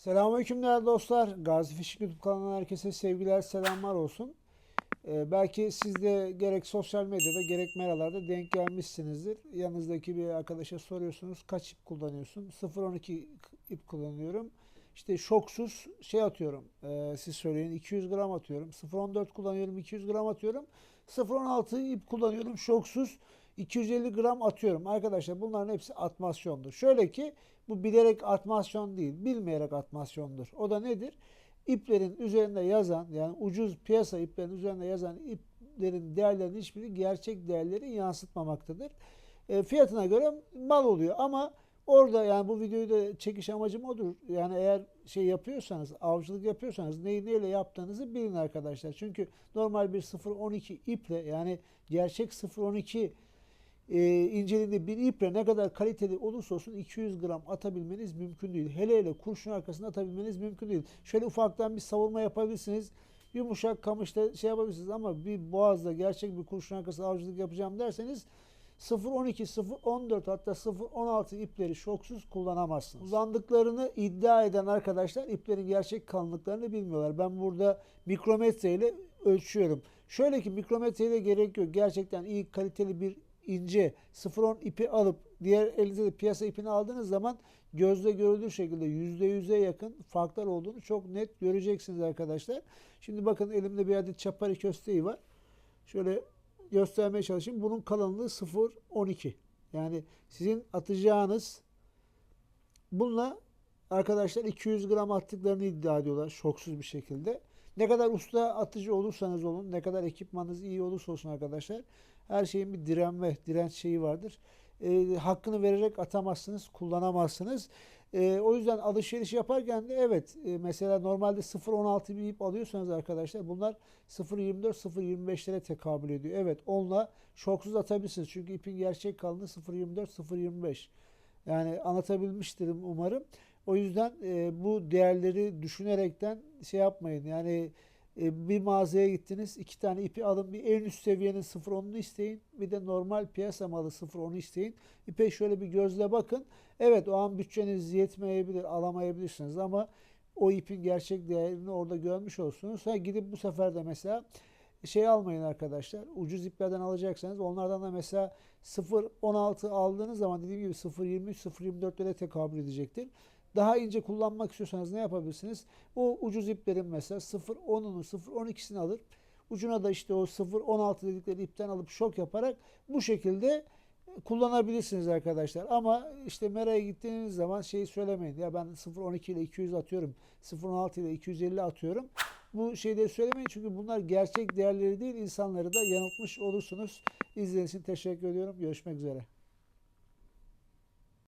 Selamünaleyküm değerli dostlar. Gazi Fişik YouTube kanalından herkese sevgiler, selamlar olsun. Ee, belki siz de gerek sosyal medyada gerek meralarda denk gelmişsinizdir. Yanınızdaki bir arkadaşa soruyorsunuz kaç ip kullanıyorsun? 0.12 ip kullanıyorum. İşte şoksuz şey atıyorum. Ee, siz söyleyin 200 gram atıyorum. 0.14 kullanıyorum 200 gram atıyorum. 0.16 ip kullanıyorum şoksuz 250 gram atıyorum. Arkadaşlar bunların hepsi atmasyondur. Şöyle ki bu bilerek atmasyon değil, bilmeyerek atmasyondur. O da nedir? İplerin üzerinde yazan yani ucuz piyasa iplerin üzerinde yazan iplerin değerlerinin hiçbiri gerçek değerleri yansıtmamaktadır. E, fiyatına göre mal oluyor ama orada yani bu videoyu da çekiş amacım odur. Yani eğer şey yapıyorsanız, avcılık yapıyorsanız neyi neyle yaptığınızı bilin arkadaşlar. Çünkü normal bir 0.12 iple yani gerçek 0.12 e, inceliğinde bir iple ne kadar kaliteli olursa olsun 200 gram atabilmeniz mümkün değil. Hele hele kurşun arkasına atabilmeniz mümkün değil. Şöyle ufaktan bir savurma yapabilirsiniz. Yumuşak kamışta şey yapabilirsiniz ama bir boğazda gerçek bir kurşun arkası avcılık yapacağım derseniz 0.12, 0.14 hatta 0.16 ipleri şoksuz kullanamazsınız. Kullandıklarını iddia eden arkadaşlar iplerin gerçek kalınlıklarını bilmiyorlar. Ben burada mikrometre ile ölçüyorum. Şöyle ki mikrometreye de gerek yok. Gerçekten iyi kaliteli bir ince 0.10 ipi alıp diğer elinize de piyasa ipini aldığınız zaman gözle görüldüğü şekilde %100'e yakın farklar olduğunu çok net göreceksiniz arkadaşlar. Şimdi bakın elimde bir adet çapari kösteği var. Şöyle göstermeye çalışayım. Bunun kalınlığı 0.12. Yani sizin atacağınız bununla arkadaşlar 200 gram attıklarını iddia ediyorlar şoksuz bir şekilde. Ne kadar usta atıcı olursanız olun, ne kadar ekipmanınız iyi olursa olsun arkadaşlar, her şeyin bir direnme, direnç şeyi vardır. E, hakkını vererek atamazsınız, kullanamazsınız. E, o yüzden alışveriş yaparken de evet, e, mesela normalde 0.16 bir ip alıyorsanız arkadaşlar, bunlar 0.24, 0.25'lere tekabül ediyor. Evet, onunla şoksuz atabilirsiniz. Çünkü ipin gerçek kalınlığı 0.24, 0.25. Yani anlatabilmiştirim umarım. O yüzden e, bu değerleri düşünerekten şey yapmayın. Yani e, bir mağazaya gittiniz, iki tane ipi alın. Bir en üst seviyenin 0.10'unu isteyin. Bir de normal piyasa malı 0.10'u isteyin. İpe şöyle bir gözle bakın. Evet o an bütçeniz yetmeyebilir, alamayabilirsiniz ama o ipin gerçek değerini orada görmüş olsunuz. Ha, gidip bu sefer de mesela şey almayın arkadaşlar. Ucuz iplerden alacaksanız onlardan da mesela 0.16 aldığınız zaman dediğim gibi 0.23, 0.24'lere tekabül edecektir. Daha ince kullanmak istiyorsanız ne yapabilirsiniz? O ucuz iplerin mesela 0.10'unu 0.12'sini alır. Ucuna da işte o 0.16 dedikleri ipten alıp şok yaparak bu şekilde kullanabilirsiniz arkadaşlar. Ama işte Mera'ya gittiğiniz zaman şeyi söylemeyin. Ya ben 0.12 ile 200 atıyorum. 0.16 ile 250 atıyorum. Bu şeyleri söylemeyin çünkü bunlar gerçek değerleri değil. insanları da yanıltmış olursunuz. İzlediğiniz için teşekkür ediyorum. Görüşmek üzere.